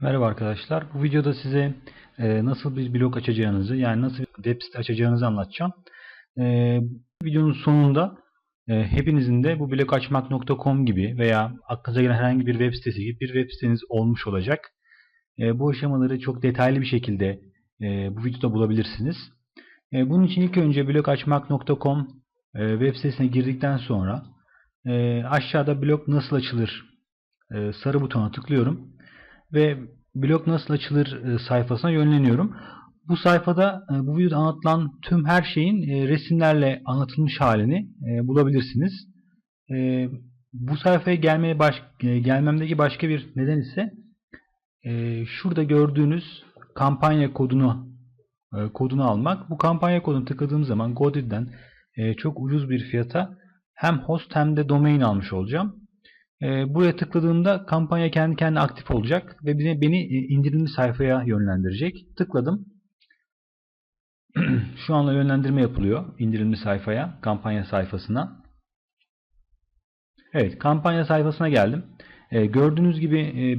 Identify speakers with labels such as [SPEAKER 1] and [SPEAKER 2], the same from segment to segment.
[SPEAKER 1] Merhaba arkadaşlar. Bu videoda size e, nasıl bir blog açacağınızı yani nasıl bir web site açacağınızı anlatacağım. E, videonun sonunda e, hepinizin de bu blogachmak.com gibi veya aklınıza gelen herhangi bir web sitesi gibi bir web siteniz olmuş olacak. Bu aşamaları çok detaylı bir şekilde bu videoda bulabilirsiniz. Bunun için ilk önce blogachmak.com e, web sitesine girdikten sonra aşağıda blog nasıl açılır sarı butona tıklıyorum ve blog nasıl açılır e, sayfasına yönleniyorum. Bu sayfada e, bu videoda anlatılan tüm her şeyin e, resimlerle anlatılmış halini bulabilirsiniz. Bu sayfaya gelmeye baş, gelmemdeki başka bir neden ise şurada gördüğünüz kampanya kodunu kodunu almak. Bu kampanya kodunu tıkladığım zaman Godaddy'den çok ucuz bir fiyata hem host hem de domain almış olacağım. Ee, buraya tıkladığımda kampanya kendi kendine aktif olacak ve beni, e, indirimli sayfaya yönlendirecek. Tıkladım. Şu anda yönlendirme yapılıyor indirimli sayfaya, kampanya sayfasına. Evet, kampanya sayfasına geldim. Ee, gördüğünüz gibi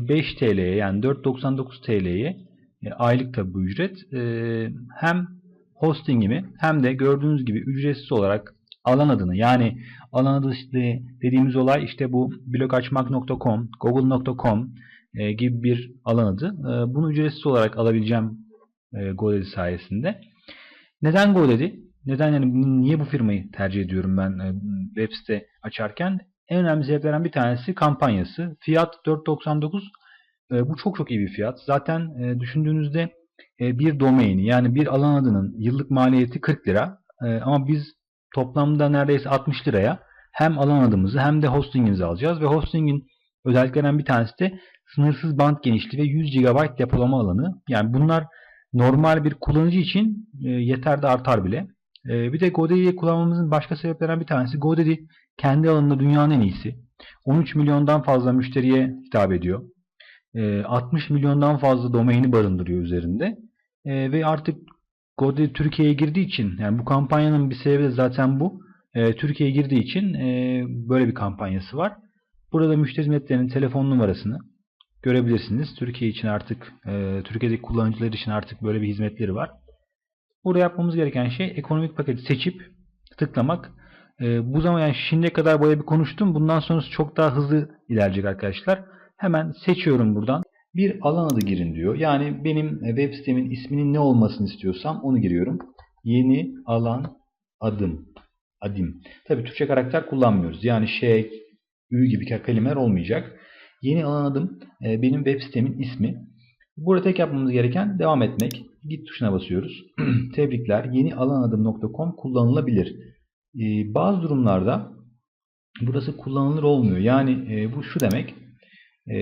[SPEAKER 1] 5 e, TL'ye yani 4.99 TL'ye e, aylık tabi bu ücret. Ee, hem hostingimi hem de gördüğünüz gibi ücretsiz olarak alan adını yani alan adı işte dediğimiz olay işte bu blogachmak.com, google.com e, gibi bir alan adı. E, bunu ücretsiz olarak alabileceğim e, GoDaddy sayesinde. Neden GoDaddy? Neden yani niye bu firmayı tercih ediyorum ben e, web site açarken? En önemli sebeplerden bir tanesi kampanyası. Fiyat 4.99. E, bu çok çok iyi bir fiyat. Zaten düşündüğünüzde bir domaini yani bir alan adının yıllık maliyeti 40 lira. Ama biz toplamda neredeyse 60 liraya hem alan adımızı hem de hostingimizi alacağız ve hostingin özelliklerinden bir tanesi de sınırsız band genişliği ve 100 GB depolama alanı. Yani bunlar normal bir kullanıcı için e, yeter de artar bile. E, bir de GoDaddy'yi kullanmamızın başka sebeplerinden bir tanesi GoDaddy kendi alanında dünyanın en iyisi. 13 milyondan fazla müşteriye hitap ediyor. 60 e, milyondan fazla domaini barındırıyor üzerinde. Ve artık GoDaddy Türkiye'ye girdiği için yani bu kampanyanın bir sebebi de zaten bu. E, Türkiye'ye girdiği için e, böyle bir kampanyası var. Burada müşteri hizmetlerinin telefon numarasını görebilirsiniz. Türkiye için artık e, Türkiye'deki kullanıcılar için artık böyle bir hizmetleri var. Burada yapmamız gereken şey ekonomik paketi seçip tıklamak. E, bu zaman yani şimdiye kadar böyle bir konuştum. Bundan sonrası çok daha hızlı ilerleyecek arkadaşlar. Hemen seçiyorum buradan bir alan adı girin diyor. Yani benim e, web sitemin isminin ne olmasını istiyorsam onu giriyorum. Yeni alan adım. Adim. Tabi Türkçe karakter kullanmıyoruz. Yani şey, ü gibi kelimeler olmayacak. Yeni alan adım e, benim web sitemin ismi. Burada tek yapmamız gereken devam etmek. Git tuşuna basıyoruz. Tebrikler. Yeni alanadım.com kullanılabilir. E, bazı durumlarda burası kullanılır olmuyor. Yani bu şu demek e,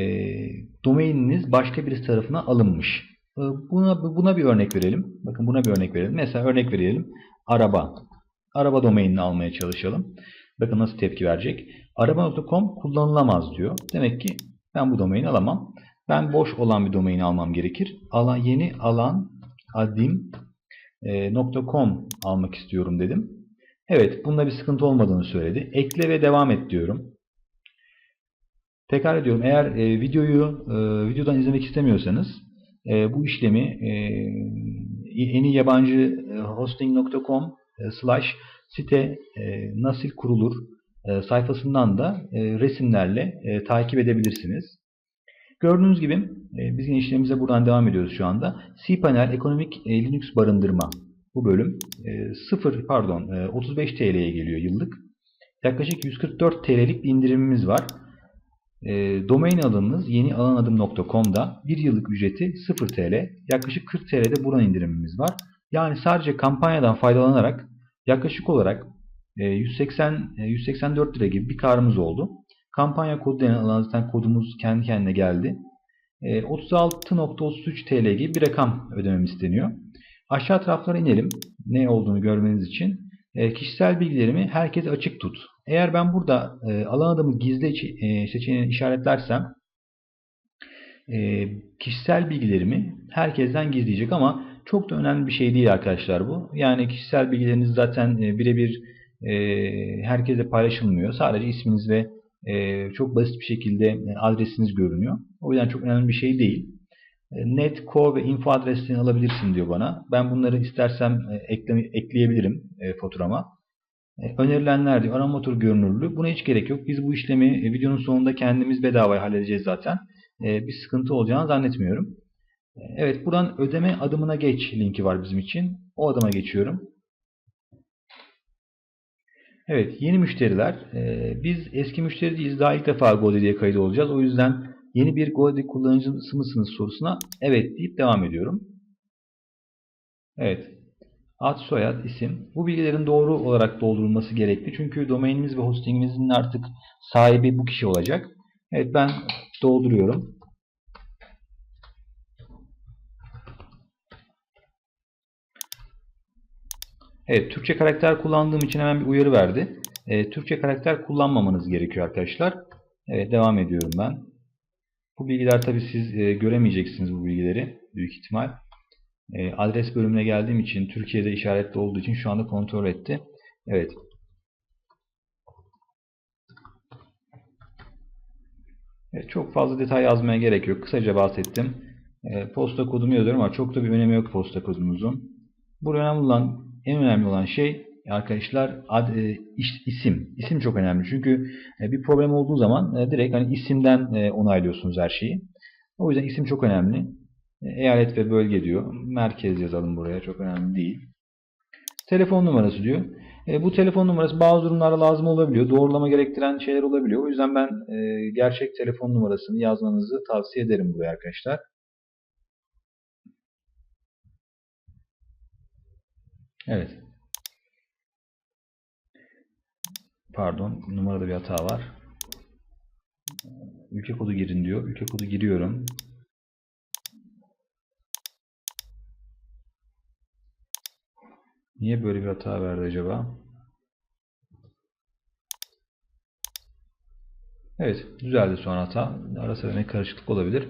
[SPEAKER 1] domaininiz başka birisi tarafına alınmış. E, buna, buna bir örnek verelim. Bakın buna bir örnek verelim. Mesela örnek verelim. Araba. Araba domainini almaya çalışalım. Bakın nasıl tepki verecek. Araba.com kullanılamaz diyor. Demek ki ben bu domaini alamam. Ben boş olan bir domaini almam gerekir. Alan, yeni alan adim.com e, almak istiyorum dedim. Evet bunda bir sıkıntı olmadığını söyledi. Ekle ve devam et diyorum. Tekrar ediyorum eğer e, videoyu e, videodan izlemek istemiyorsanız e, bu işlemi e, yeni yabancı e, hosting.com e, slash site e, nasıl kurulur e, sayfasından da e, resimlerle e, takip edebilirsiniz. Gördüğünüz gibi e, biz işlemimize buradan devam ediyoruz şu anda. cPanel ekonomik e, Linux barındırma bu bölüm e, 0 pardon e, 35 TL'ye geliyor yıllık. Yaklaşık 144 TL'lik bir indirimimiz var. E, domain adımınız yeni alanadım.com'da bir yıllık ücreti 0 TL. Yaklaşık 40 TL'de buradan indirimimiz var. Yani sadece kampanyadan faydalanarak yaklaşık olarak e, 180 e, 184 lira gibi bir karımız oldu. Kampanya kodu denen alan zaten kodumuz kendi kendine geldi. E, 36.33 TL gibi bir rakam ödemem isteniyor. Aşağı taraflara inelim. Ne olduğunu görmeniz için. E, kişisel bilgilerimi herkese açık tut. Eğer ben burada e, alan adımı gizli e, seçeneğini işaretlersem e, kişisel bilgilerimi herkesten gizleyecek ama çok da önemli bir şey değil arkadaşlar bu. Yani kişisel bilgileriniz zaten e, birebir e, herkese paylaşılmıyor. Sadece isminiz ve e, çok basit bir şekilde e, adresiniz görünüyor. O yüzden çok önemli bir şey değil. E, net, co ve info adreslerini alabilirsin diyor bana. Ben bunları istersem e, ekle, ekleyebilirim e, faturama. Önerilenler diyor arama motoru görünürlüğü. Buna hiç gerek yok. Biz bu işlemi videonun sonunda kendimiz bedavaya halledeceğiz zaten. Bir sıkıntı olacağını zannetmiyorum. Evet buradan ödeme adımına geç linki var bizim için. O adıma geçiyorum. Evet yeni müşteriler. Biz eski müşteri değiliz. Daha ilk defa GoDaddy'ye kayıt olacağız. O yüzden yeni bir GoDaddy kullanıcısı mısınız sorusuna evet deyip devam ediyorum. Evet. Ad, soyad, isim. Bu bilgilerin doğru olarak doldurulması gerekli. Çünkü domainimiz ve hostingimizin artık sahibi bu kişi olacak. Evet ben dolduruyorum. Evet Türkçe karakter kullandığım için hemen bir uyarı verdi. E, Türkçe karakter kullanmamanız gerekiyor arkadaşlar. Evet devam ediyorum ben. Bu bilgiler tabi siz e, göremeyeceksiniz bu bilgileri büyük ihtimal. E, adres bölümüne geldiğim için Türkiye'de işaretli olduğu için şu anda kontrol etti. Evet. evet çok fazla detay yazmaya gerek yok. Kısaca bahsettim. E, posta kodumu yazıyorum ama çok da bir önemi yok posta kodumuzun. Burada önemli olan, en önemli olan şey arkadaşlar ad, e, isim. İsim çok önemli. Çünkü e, bir problem olduğu zaman e, direkt hani isimden e, onaylıyorsunuz her şeyi. O yüzden isim çok önemli. E, eyalet ve bölge diyor. Merkez yazalım buraya. Çok önemli değil. Telefon numarası diyor. E, bu telefon numarası bazı durumlarda lazım olabiliyor. Doğrulama gerektiren şeyler olabiliyor. O yüzden ben e, gerçek telefon numarasını yazmanızı tavsiye ederim buraya arkadaşlar. Evet. Pardon. Numarada bir hata var. Ülke kodu girin diyor. Ülke kodu giriyorum. Niye böyle bir hata verdi acaba? Evet. Düzeldi sonra hata. Ara sıra ne karışıklık olabilir.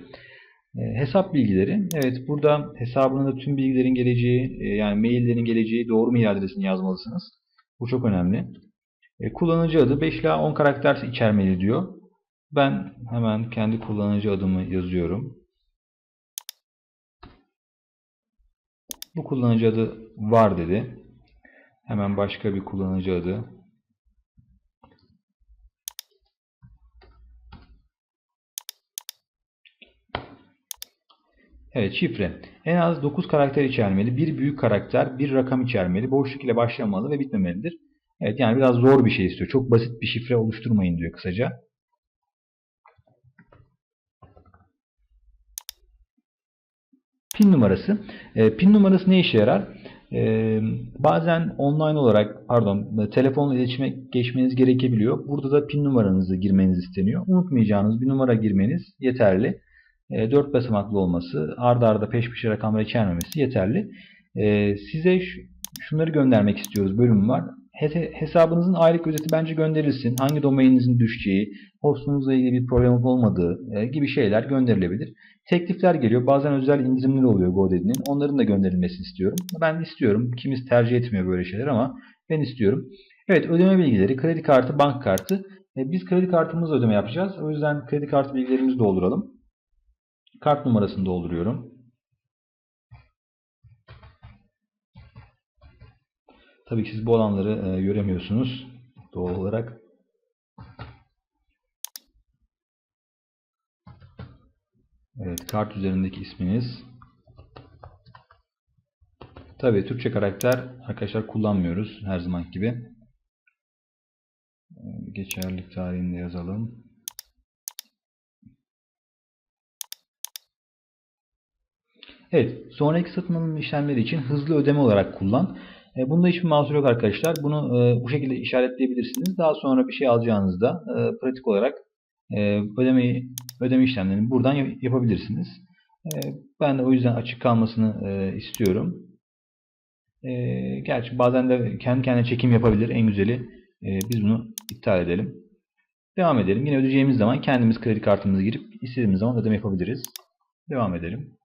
[SPEAKER 1] E, hesap bilgileri. Evet burada hesabınızda tüm bilgilerin geleceği e, yani maillerin geleceği doğru mail adresini yazmalısınız. Bu çok önemli. E, kullanıcı adı 5 ila 10 karakter içermeli diyor. Ben hemen kendi kullanıcı adımı yazıyorum. Bu kullanıcı adı var dedi. Hemen başka bir kullanıcı adı. Evet şifre. En az 9 karakter içermeli. Bir büyük karakter, bir rakam içermeli. Boşluk ile başlamalı ve bitmemelidir. Evet yani biraz zor bir şey istiyor. Çok basit bir şifre oluşturmayın diyor kısaca. Pin numarası. E, pin numarası ne işe yarar? E, bazen online olarak pardon telefonla iletişime geçmeniz gerekebiliyor. Burada da pin numaranızı girmeniz isteniyor. Unutmayacağınız bir numara girmeniz yeterli. 4 e, basamaklı olması, arda arda peş peşe rakamlar içermemesi yeterli. E, size şunları göndermek istiyoruz bölüm var. Hesabınızın aylık özeti bence gönderilsin. Hangi domaininizin düşeceği, hostunuzla ilgili bir problem olmadığı e, gibi şeyler gönderilebilir. Teklifler geliyor. Bazen özel indirimler oluyor GoDaddy'nin. Onların da gönderilmesini istiyorum. Ben istiyorum. Kimiz tercih etmiyor böyle şeyler ama ben istiyorum. Evet ödeme bilgileri, kredi kartı, bank kartı. Biz kredi kartımızla ödeme yapacağız. O yüzden kredi kartı bilgilerimizi dolduralım. Kart numarasını dolduruyorum. Tabii ki siz bu alanları e, göremiyorsunuz doğal olarak. Evet, kart üzerindeki isminiz. Tabii Türkçe karakter arkadaşlar kullanmıyoruz her zaman gibi. Geçerlilik tarihini de yazalım. Evet, sonraki satın alım işlemleri için hızlı ödeme olarak kullan. E, bunda hiçbir mahsur yok arkadaşlar. Bunu e, bu şekilde işaretleyebilirsiniz. Daha sonra bir şey alacağınızda e, pratik olarak e, ödeme işlemlerini buradan yapabilirsiniz. Ben de o yüzden açık kalmasını istiyorum. E, gerçi bazen de kendi kendine çekim yapabilir. En güzeli biz bunu iptal edelim. Devam edelim. Yine ödeyeceğimiz zaman kendimiz kredi kartımızı girip istediğimiz zaman ödeme yapabiliriz. Devam edelim.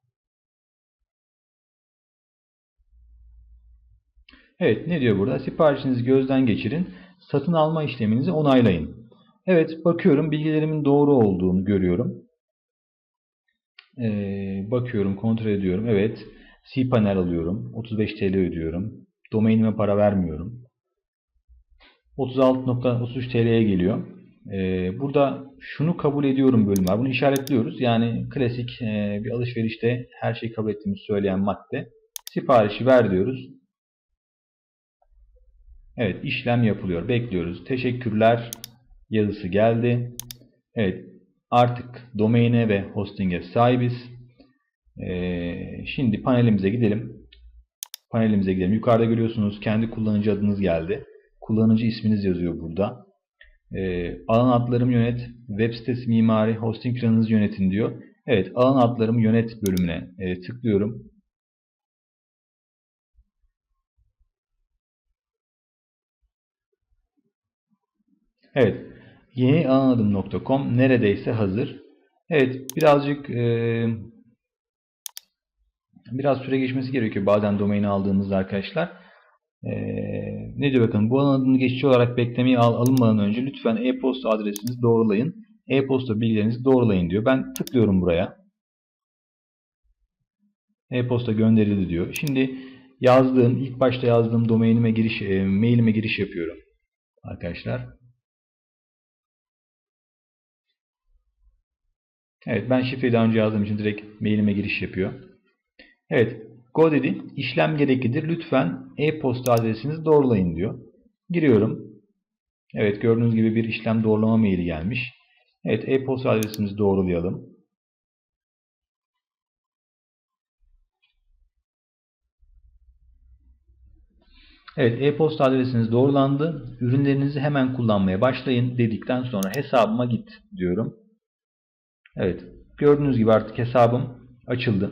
[SPEAKER 1] Evet ne diyor burada? Siparişinizi gözden geçirin. Satın alma işleminizi onaylayın. Evet bakıyorum bilgilerimin doğru olduğunu görüyorum. Ee, bakıyorum, kontrol ediyorum. Evet. cPanel alıyorum. 35 TL ödüyorum. Domainime para vermiyorum. 36.33 TL'ye geliyor. Ee, burada şunu kabul ediyorum bölüm. Bunu işaretliyoruz. Yani klasik e, bir alışverişte her şeyi kabul ettiğimizi söyleyen madde. Siparişi ver diyoruz. Evet işlem yapılıyor. Bekliyoruz. Teşekkürler yazısı geldi. Evet artık domaine ve hosting'e sahibiz. Ee, şimdi panelimize gidelim. Panelimize gidelim. Yukarıda görüyorsunuz kendi kullanıcı adınız geldi. Kullanıcı isminiz yazıyor burada. Ee, alan adlarımı yönet, web sitesi mimari, hosting planınızı yönetin diyor. Evet alan adlarımı yönet bölümüne e, tıklıyorum. Evet. Yeni alanadım.com neredeyse hazır. Evet. Birazcık e, biraz süre geçmesi gerekiyor bazen domaini aldığımızda arkadaşlar. E, ne diyor bakın bu alan adını geçici olarak beklemeye al, alınmadan önce lütfen e-posta adresinizi doğrulayın. E-posta bilgilerinizi doğrulayın diyor. Ben tıklıyorum buraya. E-posta gönderildi diyor. Şimdi yazdığım, ilk başta yazdığım domainime giriş, e, mailime giriş yapıyorum. Arkadaşlar. Evet ben şifreyi daha önce yazdığım için direkt mailime giriş yapıyor. Evet Go. İşlem gereklidir. Lütfen e-posta adresinizi doğrulayın diyor. Giriyorum. Evet gördüğünüz gibi bir işlem doğrulama maili gelmiş. Evet e-posta adresimizi doğrulayalım. Evet e-posta adresiniz doğrulandı. Ürünlerinizi hemen kullanmaya başlayın dedikten sonra hesabıma git diyorum. Evet gördüğünüz gibi artık hesabım açıldı.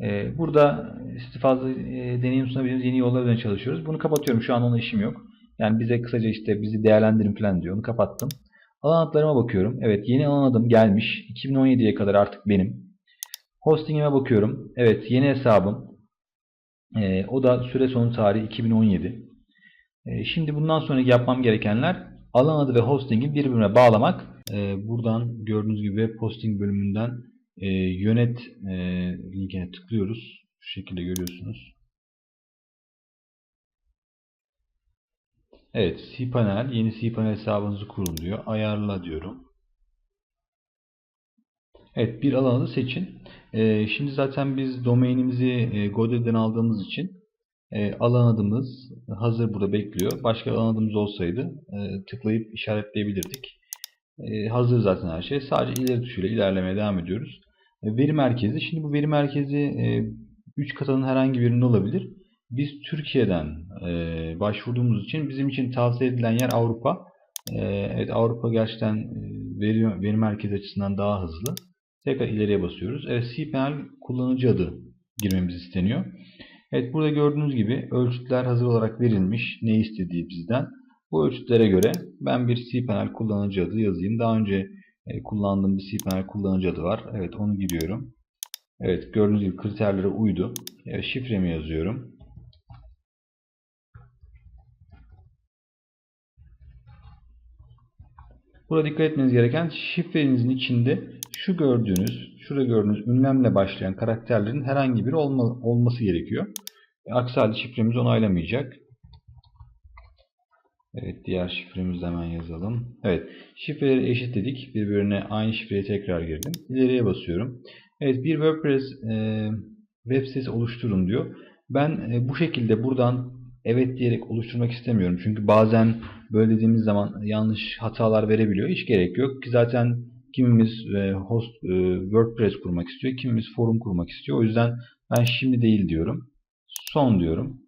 [SPEAKER 1] Ee, burada işte fazla e, deneyim sunabildiğimiz yeni yollar üzerine çalışıyoruz. Bunu kapatıyorum. Şu an ona işim yok. Yani bize kısaca işte bizi değerlendirin falan diyor. Onu kapattım. Alan adlarıma bakıyorum. Evet yeni alan adım gelmiş. 2017'ye kadar artık benim. Hosting'ime bakıyorum. Evet yeni hesabım. Ee, o da süre sonu tarihi 2017. Ee, şimdi bundan sonraki yapmam gerekenler alan adı ve hosting'i birbirine bağlamak. Ee, buradan gördüğünüz gibi web hosting bölümünden e, yönet e, linkine tıklıyoruz. Şu şekilde görüyorsunuz. Evet, cPanel, yeni cPanel hesabınızı kurun diyor. Ayarla diyorum. Evet, bir alanı seçin. E, şimdi zaten biz domainimizi e, Godaddy'den aldığımız için alan adımız hazır burada bekliyor. Başka alan adımız olsaydı tıklayıp işaretleyebilirdik. E, hazır zaten her şey. Sadece ileri tuşuyla ilerlemeye devam ediyoruz. E, veri merkezi. Şimdi bu veri merkezi 3 e, katanın herhangi birinde olabilir. Biz Türkiye'den e, başvurduğumuz için bizim için tavsiye edilen yer Avrupa. Evet Avrupa gerçekten veri, veri merkezi açısından daha hızlı. Tekrar ileriye basıyoruz. Evet cPanel kullanıcı adı girmemiz isteniyor. Evet burada gördüğünüz gibi ölçütler hazır olarak verilmiş. Ne istediği bizden. Bu ölçütlere göre ben bir cPanel kullanıcı adı yazayım. Daha önce e, kullandığım bir cPanel kullanıcı adı var. Evet onu giriyorum. Evet gördüğünüz gibi kriterlere uydu. Evet, şifremi yazıyorum. Burada dikkat etmeniz gereken şifrenizin içinde şu gördüğünüz, şurada gördüğünüz ünlemle başlayan karakterlerin herhangi biri olma, olması gerekiyor. Aksi halde şifremiz onaylamayacak. Evet diğer şifremizi hemen yazalım. Evet şifreleri eşitledik. Birbirine aynı şifreye tekrar girdim. İleriye basıyorum. Evet bir WordPress e, web sitesi oluşturun diyor. Ben e, bu şekilde buradan evet diyerek oluşturmak istemiyorum. Çünkü bazen böyle dediğimiz zaman yanlış hatalar verebiliyor. Hiç gerek yok ki zaten kimimiz e, host e, WordPress kurmak istiyor, kimimiz forum kurmak istiyor. O yüzden ben şimdi değil diyorum. Son diyorum.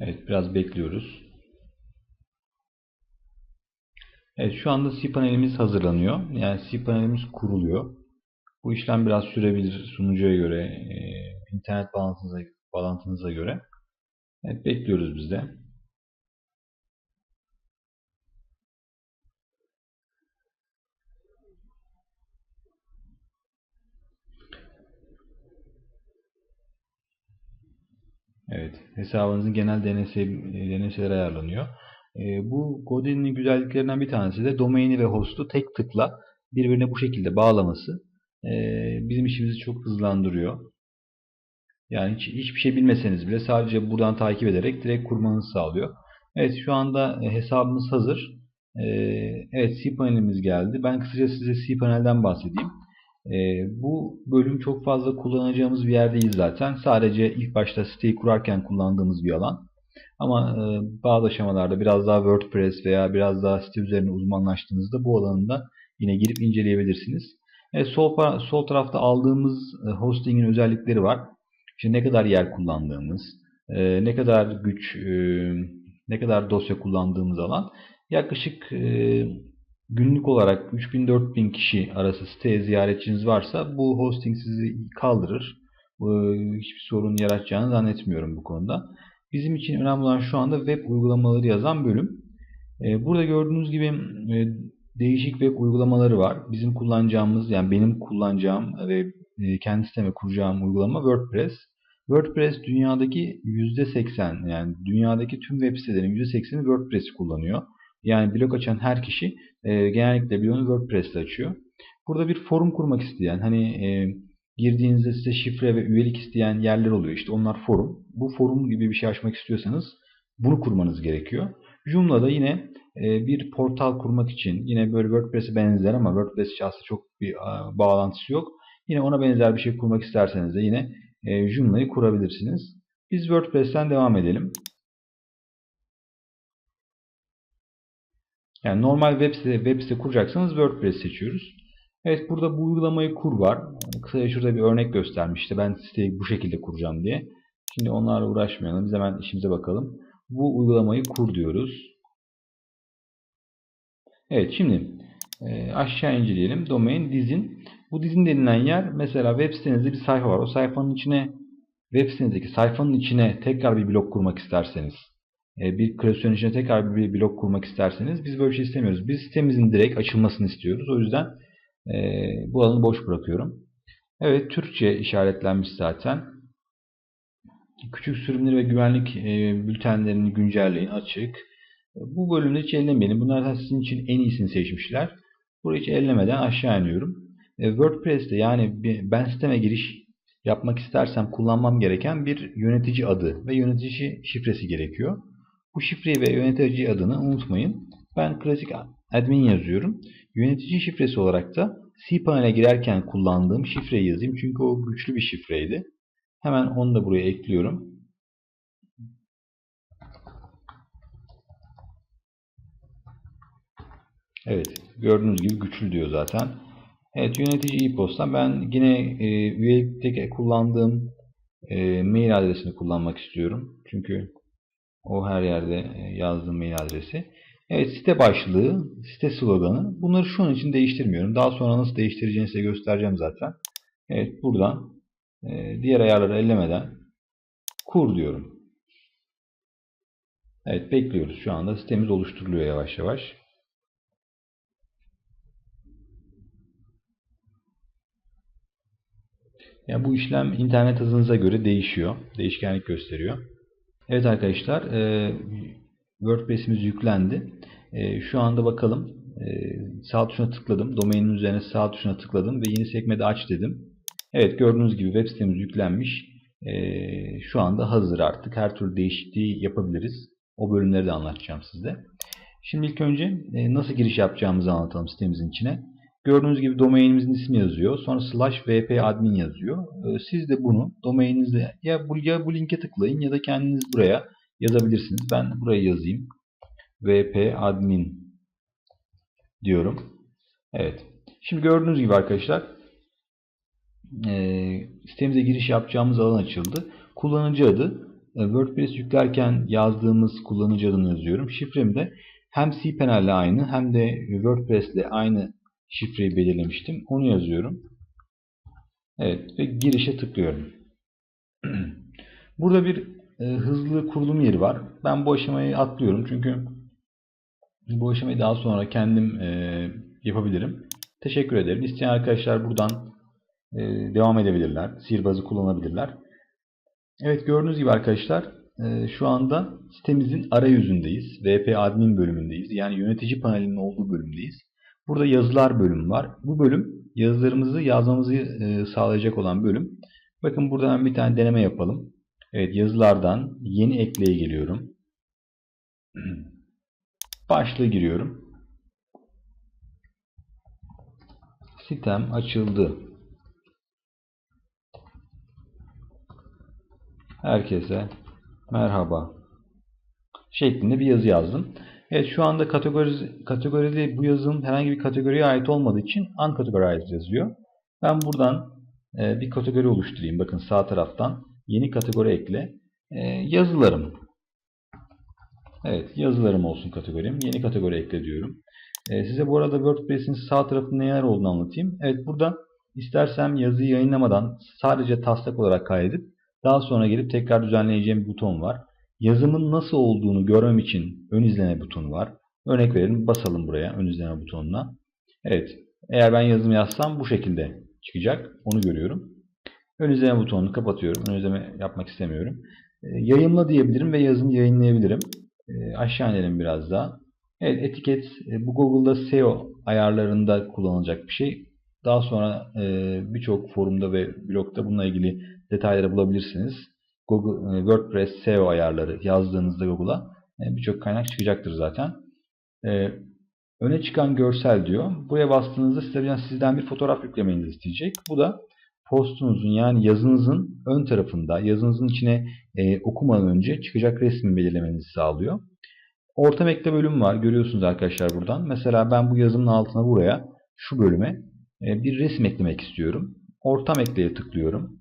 [SPEAKER 1] Evet biraz bekliyoruz. Evet şu anda cPanel'imiz hazırlanıyor. Yani cPanel'imiz kuruluyor. Bu işlem biraz sürebilir sunucuya göre, e, internet bağlantınıza, bağlantınıza göre. Evet bekliyoruz biz de. Evet, hesabınızın genel DNS, DNS'leri ayarlanıyor. E, bu Godin'in güzelliklerinden bir tanesi de domaini ve host'u tek tıkla birbirine bu şekilde bağlaması e, bizim işimizi çok hızlandırıyor. Yani hiç, hiçbir şey bilmeseniz bile sadece buradan takip ederek direkt kurmanızı sağlıyor. Evet şu anda e, hesabımız hazır. E, evet cPanel'imiz geldi. Ben kısaca size cPanel'den bahsedeyim. E, bu bölüm çok fazla kullanacağımız bir yer değil zaten. Sadece ilk başta siteyi kurarken kullandığımız bir alan. Ama bazı aşamalarda biraz daha WordPress veya biraz daha site üzerine uzmanlaştığınızda bu alanında yine girip inceleyebilirsiniz. Evet, sol, sol tarafta aldığımız hostingin özellikleri var. İşte ne kadar yer kullandığımız, e, ne kadar güç, e, ne kadar dosya kullandığımız alan yaklaşık e, günlük olarak 3000-4000 kişi arası siteye ziyaretçiniz varsa bu hosting sizi kaldırır. Hiçbir sorun yaratacağını zannetmiyorum bu konuda. Bizim için önemli olan şu anda web uygulamaları yazan bölüm. Burada gördüğünüz gibi değişik web uygulamaları var. Bizim kullanacağımız yani benim kullanacağım ve kendi siteme kuracağım uygulama WordPress. WordPress dünyadaki %80 yani dünyadaki tüm web sitelerin %80'i WordPress kullanıyor. Yani blog açan her kişi e, genellikle blogunu WordPress ile açıyor. Burada bir forum kurmak isteyen hani e, girdiğinizde size şifre ve üyelik isteyen yerler oluyor. İşte onlar forum. Bu forum gibi bir şey açmak istiyorsanız bunu kurmanız gerekiyor. Joomla da yine e, bir portal kurmak için yine böyle WordPress'e benzer ama WordPress aslında çok bir bağlantısı yok. Yine ona benzer bir şey kurmak isterseniz de yine e, Joomla'yı kurabilirsiniz. Biz WordPress'ten devam edelim. Yani normal web site, web site kuracaksanız WordPress seçiyoruz. Evet burada bu uygulamayı kur var. Kısaca şurada bir örnek göstermişti. Ben siteyi bu şekilde kuracağım diye. Şimdi onlarla uğraşmayalım. Biz hemen işimize bakalım. Bu uygulamayı kur diyoruz. Evet şimdi e, aşağı inceleyelim. Domain dizin. Bu dizin denilen yer mesela web sitenizde bir sayfa var. O sayfanın içine web sitenizdeki sayfanın içine tekrar bir blok kurmak isterseniz bir klasörün içine tekrar bir blok kurmak isterseniz biz böyle bir şey istemiyoruz. Biz sitemizin direkt açılmasını istiyoruz. O yüzden e, bu alanı boş bırakıyorum. Evet Türkçe işaretlenmiş zaten. Küçük sürümleri ve güvenlik e, bültenlerini güncelleyin açık. Bu bölümde hiç ellemeyelim. Bunlar sizin için en iyisini seçmişler. Burayı hiç ellemeden aşağı iniyorum. E, WordPress'te yani ben siteme giriş yapmak istersem kullanmam gereken bir yönetici adı ve yönetici şifresi gerekiyor. Bu şifreyi ve yönetici adını unutmayın. Ben klasik admin yazıyorum. Yönetici şifresi olarak da cPanel'e girerken kullandığım şifreyi yazayım. Çünkü o güçlü bir şifreydi. Hemen onu da buraya ekliyorum. Evet, gördüğünüz gibi güçlü diyor zaten. Evet yönetici e-posta. Ben yine e, üyelikteki kullandığım e, mail adresini kullanmak istiyorum. Çünkü o her yerde e, yazdığım mail adresi. Evet site başlığı, site sloganı. Bunları şu an için değiştirmiyorum. Daha sonra nasıl değiştireceğini size göstereceğim zaten. Evet buradan e, diğer ayarları ellemeden kur diyorum. Evet bekliyoruz. Şu anda sitemiz oluşturuluyor yavaş yavaş. Yani bu işlem internet hızınıza göre değişiyor. Değişkenlik gösteriyor. Evet arkadaşlar e, WordPress'imiz yüklendi. E, şu anda bakalım. E, sağ tuşuna tıkladım. Domainin üzerine sağ tuşuna tıkladım ve yeni sekmede aç dedim. Evet gördüğünüz gibi web sitemiz yüklenmiş. Şu anda hazır artık. Her türlü değişikliği yapabiliriz. O bölümleri de anlatacağım size. Şimdi ilk önce nasıl giriş yapacağımızı anlatalım sitemizin içine. Gördüğünüz gibi domainimizin ismi yazıyor. Sonra slash vp admin yazıyor. Ee, siz de bunu domaininizde ya bu, ya bu linke tıklayın ya da kendiniz buraya yazabilirsiniz. Ben buraya yazayım. vp admin diyorum. Evet. Şimdi gördüğünüz gibi arkadaşlar e, sitemize giriş yapacağımız alan açıldı. Kullanıcı adı e, WordPress yüklerken yazdığımız kullanıcı adını yazıyorum. Şifremi de hem cPanel ile aynı hem de WordPress ile aynı şifreyi belirlemiştim. Onu yazıyorum. Evet ve girişe tıklıyorum. Burada bir e, hızlı kurulum yeri var. Ben bu aşamayı atlıyorum çünkü bu aşamayı daha sonra kendim e, yapabilirim. Teşekkür ederim. İsteyen arkadaşlar buradan e, devam edebilirler. Sihirbazı kullanabilirler. Evet gördüğünüz gibi arkadaşlar e, şu anda sitemizin arayüzündeyiz. VP admin bölümündeyiz. Yani yönetici panelinin olduğu bölümdeyiz. Burada yazılar bölümü var. Bu bölüm yazılarımızı yazmamızı e, sağlayacak olan bölüm. Bakın buradan bir tane deneme yapalım. Evet yazılardan yeni ekleye geliyorum. Başlığı giriyorum. Sitem açıldı. Herkese merhaba şeklinde bir yazı yazdım. Evet şu anda kategori, kategoride bu yazım herhangi bir kategoriye ait olmadığı için uncategorized yazıyor. Ben buradan e, bir kategori oluşturayım. Bakın sağ taraftan yeni kategori ekle. E, yazılarım. Evet yazılarım olsun kategorim. Yeni kategori ekle diyorum. E, size bu arada WordPress'in sağ tarafında neler olduğunu anlatayım. Evet burada istersem yazıyı yayınlamadan sadece taslak olarak kaydedip daha sonra gelip tekrar düzenleyeceğim bir buton var. Yazımın nasıl olduğunu görmem için ön izleme butonu var. Örnek verelim basalım buraya ön izleme butonuna. Evet eğer ben yazımı yazsam bu şekilde çıkacak. Onu görüyorum. Ön izleme butonunu kapatıyorum. Ön izleme yapmak istemiyorum. E, yayınla diyebilirim ve yazımı yayınlayabilirim. E, aşağı inelim biraz daha. Evet etiket e, bu Google'da SEO ayarlarında kullanılacak bir şey. Daha sonra e, birçok forumda ve blogda bununla ilgili detayları bulabilirsiniz. Google e, WordPress SEO ayarları yazdığınızda Google'a e, birçok kaynak çıkacaktır zaten. E, öne çıkan görsel diyor. Buraya bastığınızda size sizden bir fotoğraf yüklemenizi isteyecek. Bu da postunuzun yani yazınızın ön tarafında yazınızın içine e, okumadan önce çıkacak resmi belirlemenizi sağlıyor. Ortam ekle bölüm var. Görüyorsunuz arkadaşlar buradan. Mesela ben bu yazımın altına buraya şu bölüme e, bir resim eklemek istiyorum. Ortam ekleye tıklıyorum.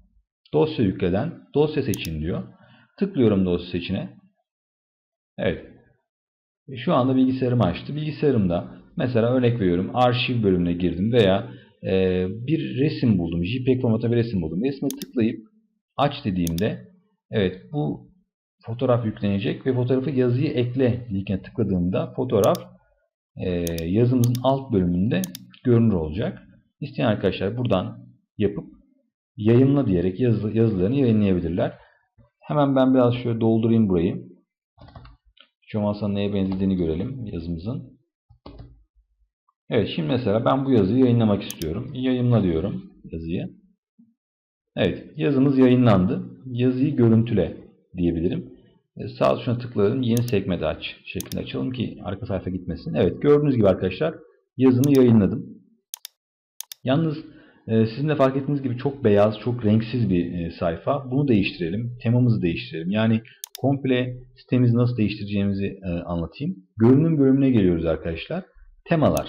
[SPEAKER 1] Dosya yükleden dosya seçin diyor. Tıklıyorum dosya seçine. Evet. E, şu anda bilgisayarımı açtı. Bilgisayarımda mesela örnek veriyorum arşiv bölümüne girdim veya e, bir resim buldum. JPEG formatı bir resim buldum. Resme tıklayıp aç dediğimde evet bu fotoğraf yüklenecek ve fotoğrafı yazıyı ekle linkine tıkladığımda fotoğraf e, yazımızın alt bölümünde görünür olacak. İsteyen arkadaşlar buradan yapıp yayınla diyerek yazı, yazılarını yayınlayabilirler. Hemen ben biraz şöyle doldurayım burayı. Hiç olmazsa neye benzediğini görelim yazımızın. Evet şimdi mesela ben bu yazıyı yayınlamak istiyorum. Yayınla diyorum yazıyı. Evet yazımız yayınlandı. Yazıyı görüntüle diyebilirim. E, sağ tuşuna tıkladım. Yeni sekmede aç şeklinde açalım ki arka sayfa gitmesin. Evet gördüğünüz gibi arkadaşlar yazımı yayınladım. Yalnız sizin de fark ettiğiniz gibi çok beyaz, çok renksiz bir e, sayfa. Bunu değiştirelim. Temamızı değiştirelim. Yani komple sitemizi nasıl değiştireceğimizi anlatayım. Görünüm bölümüne geliyoruz arkadaşlar. Temalar.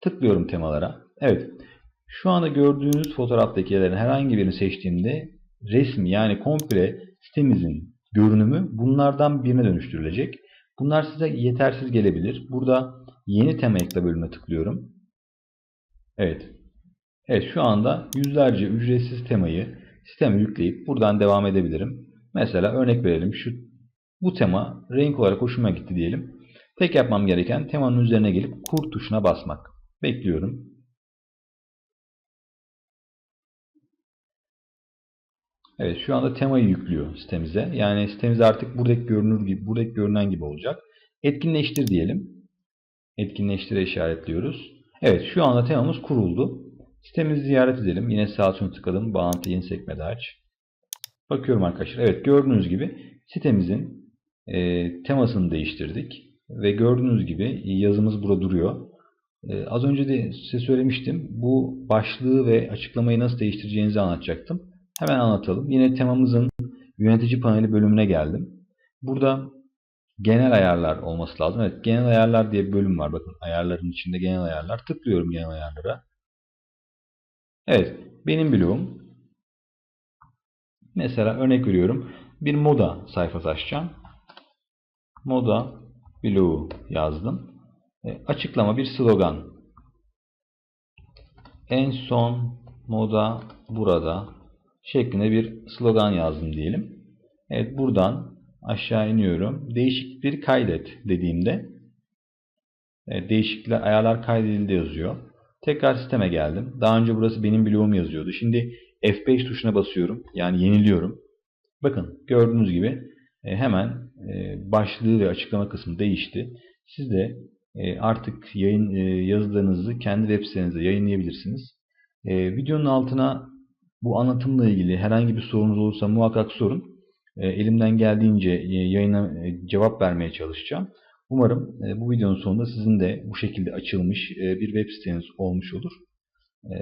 [SPEAKER 1] Tıklıyorum temalara. Evet. Şu anda gördüğünüz fotoğraftakilerin herhangi birini seçtiğimde resmi yani komple sitemizin görünümü bunlardan birine dönüştürülecek. Bunlar size yetersiz gelebilir. Burada yeni tema ekle bölümüne tıklıyorum. Evet. Evet şu anda yüzlerce ücretsiz temayı sisteme yükleyip buradan devam edebilirim. Mesela örnek verelim. Şu bu tema renk olarak hoşuma gitti diyelim. Tek yapmam gereken temanın üzerine gelip kur tuşuna basmak. Bekliyorum. Evet şu anda temayı yüklüyor sitemize. Yani sitemiz artık buradaki görünür gibi, buradaki görünen gibi olacak. Etkinleştir diyelim. Etkinleştire işaretliyoruz. Evet şu anda temamız kuruldu. Sitemizi ziyaret edelim. Yine sağ tuşuna tıkladım. Bağlantı yeni sekmede aç. Bakıyorum arkadaşlar. Evet gördüğünüz gibi sitemizin e, temasını değiştirdik. Ve gördüğünüz gibi yazımız burada duruyor. E, az önce de size söylemiştim. Bu başlığı ve açıklamayı nasıl değiştireceğinizi anlatacaktım. Hemen anlatalım. Yine temamızın yönetici paneli bölümüne geldim. Burada genel ayarlar olması lazım. Evet genel ayarlar diye bir bölüm var. Bakın ayarların içinde genel ayarlar. Tıklıyorum genel ayarlara. Evet benim bloğum. Mesela örnek veriyorum. Bir moda sayfası açacağım. Moda bloğu yazdım. E, açıklama bir slogan. En son moda burada şeklinde bir slogan yazdım diyelim. Evet buradan aşağı iniyorum. Değişiklikleri kaydet dediğimde evet, değişiklikler ayarlar kaydedildi yazıyor. Tekrar sisteme geldim. Daha önce burası benim bloğum yazıyordu. Şimdi F5 tuşuna basıyorum. Yani yeniliyorum. Bakın gördüğünüz gibi e, hemen e, başlığı ve açıklama kısmı değişti. Siz de e, artık yayın yazılarınızı kendi web sitenizde yayınlayabilirsiniz. Videonun altına bu anlatımla ilgili herhangi bir sorunuz olursa muhakkak sorun. Elimden geldiğince yayına cevap vermeye çalışacağım. Umarım e, bu videonun sonunda sizin de bu şekilde açılmış e, bir web siteniz olmuş olur. E,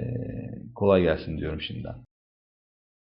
[SPEAKER 1] kolay gelsin diyorum şimdiden.